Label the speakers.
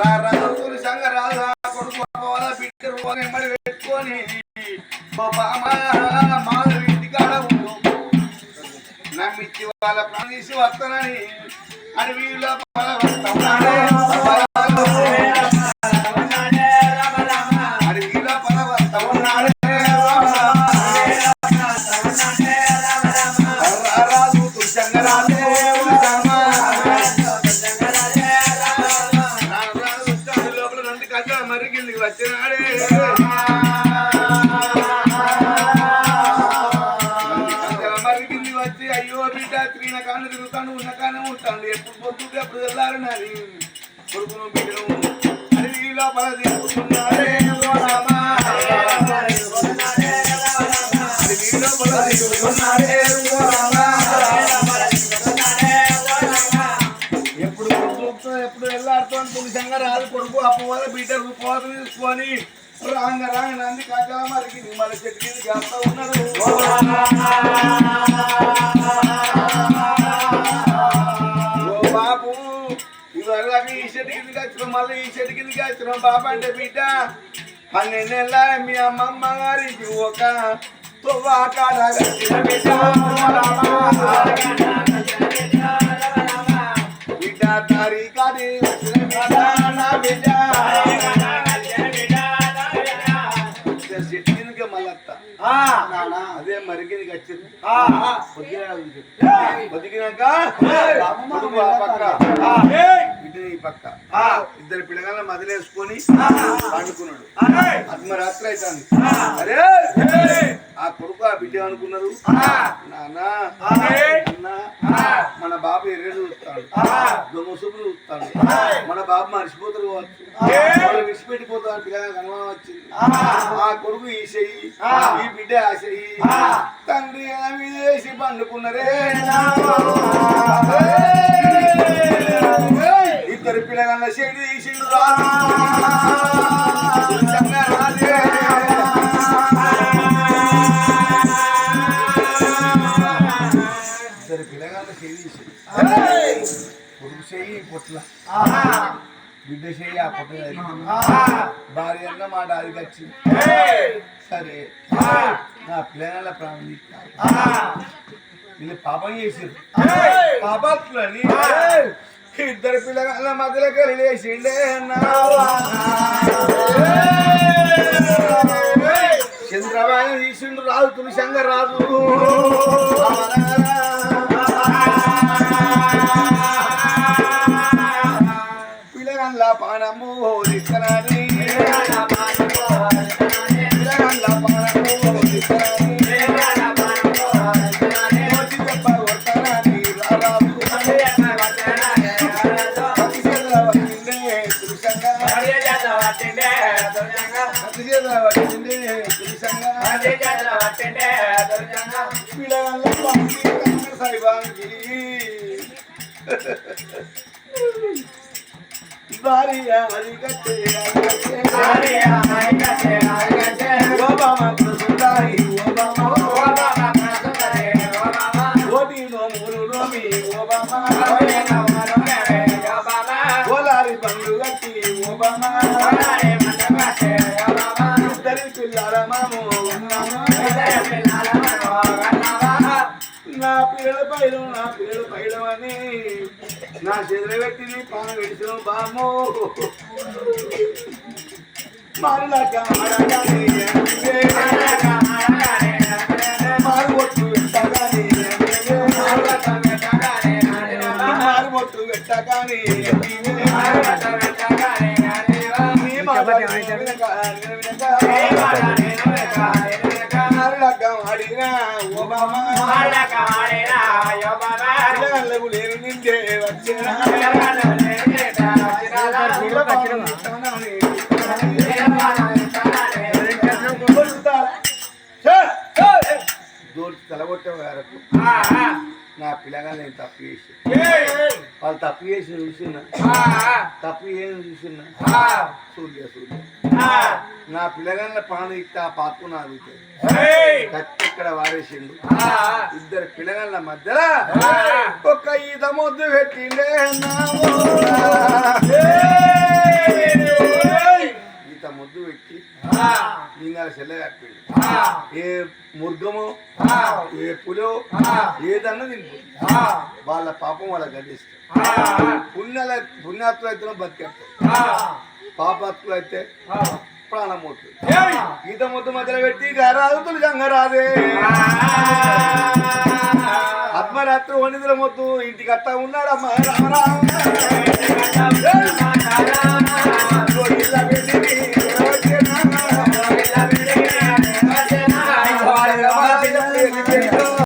Speaker 1: రారాజులు సంగరాజు కొడుకు వాళ్ళ బిడ్డ రూపం ఎమ్మడి పెట్టుకొని మా బామ్మ మాధవి ఇంటికాడ ఉండు. నమ్మిచ్చి వాళ్ళ ప్రాణం తీసి వస్తానని అడవిలో పలవస్తాడే లోపల రెండు కిందికి వచ్చినాడే. మరి కిందికి వచ్చి అయ్యో బిడ్డ తిరిగిన కాను తిరుగుతాను ఉన్న కానే ఉంటాను ఎప్పుడు పొద్దుకు ఎప్పుడు వెళ్ళారు నాది కొడుకును బిడ్డను అడవి లోపల తిరుగుతున్నాడే ఓ రామా. అడవి లోపల తిరుగుతున్నాడే రాంగ రాదు కొడుకు అప్పవాద బిడ్డ రూపాలు తీసుకొని రాంగ రాంగ నంది కాక మరికి మన చెట్టు కింద కాస్తా ఉన్నాడు ఓ బాబు ఇవాళ ఈ చెట్టు కిందకి వచ్చినాం మళ్ళీ ఈ చెట్టు కిందకి వచ్చినాం బాబు అంటే బిడ్డ. పన్నెండు నెలల మీ అమ్మమ్మ గారికి ఒక తువ్వ కట్టిన బిడ్డ. అదే మరిగినకి వచ్చింది బతికినాక పక్క. ఈ పక్క. ఇద్దరు పిల్లగాళ్ళ మదిలేసుకొని పండుకున్నాడు. ఆత్మరాత్రి అవుతుంది అరే. ఆ కొడుకు ఆ బిడ్డ అనుకున్నారు నానా అన్నా మన బాబు ఎర్రెడు చూస్తాడు. దొంగ సూపులు చూస్తాడు. మన బాబు మర్చిపోతారు కావచ్చు. వాళ్ళు విడిచిపెట్టిపోతాడు పిల్లగా అనుమానం వచ్చింది. ఆ. కొడుకు ఈ చెయ్యి ఈ బిడ్డ ఆ చెయ్యి. తండ్రి వేసి పండుకున్నరే? ఇద్దరు పిల్లగాళ్ళ చెడు రాజు రాజే ఇద్దరు పిల్లగాళ్ళ చెయ్యి తీసిండు. కొడుకు చెయ్యి పొట్ల. బిడ్డ చెయ్యి ఆ. భార్య అన్న మా డాడీకి వచ్చింది సరే. నా పిల్లగాళ్ళ ప్రాణం. వీళ్ళు పాపం చేసారు ఇద్దరు పిల్లగాళ్ళ మధ్యలో కలిలేసిండే చంద్రబాబు తీసిండు రాజు తులసంగ రాజు పానము దిక్కరాని పిల్లగాళ్ళ భార్య అది నా పిల్లల పైన నా పిల్లల పైన అని నా చేతులు పెట్టి నీ పాన పెడిచిన బాము మారులాగా ఆడగానే మారు ఒట్టు పెట్టగానే నీ మాట ఓబామా పిల్లలకు లేని తలగొట్టే వరకు నా పిల్లగా నేను తప్పు చేసి వాళ్ళు తప్పు చేసి చూసినా. తప్పు ఏం చూసినా. సూర్య సూర్య. నా పిల్లగాళ్ళ పాను ఇస్తే ఆ పాపు నా కత్తి ఇక్కడ వారేసిండు ఇద్దరు పిల్లగాళ్ళ మధ్యలో ఒక ఈత ముద్దు పెట్టిండే ఈత ముద్దు పెట్టి చెల్లె కప్పిండు ఏ ముర్గము ఏ పులో ఏదన్నా తింటుంది వాళ్ళ పాపం వాళ్ళకి గడిస్తారు పుణ్యాల పుణ్యాత్తులు అయితే బతికేస్తారు పాపాత్తులు అయితే ప్రాణం పోతుంది గీత ముద్దు మధ్యలో పెట్టి గారాదుతులు గంగరాదే అర్ధరాత్రి వనిదుల మొద్దు ఇంటికి అత్త ఉన్నాడమ్మా రామరామ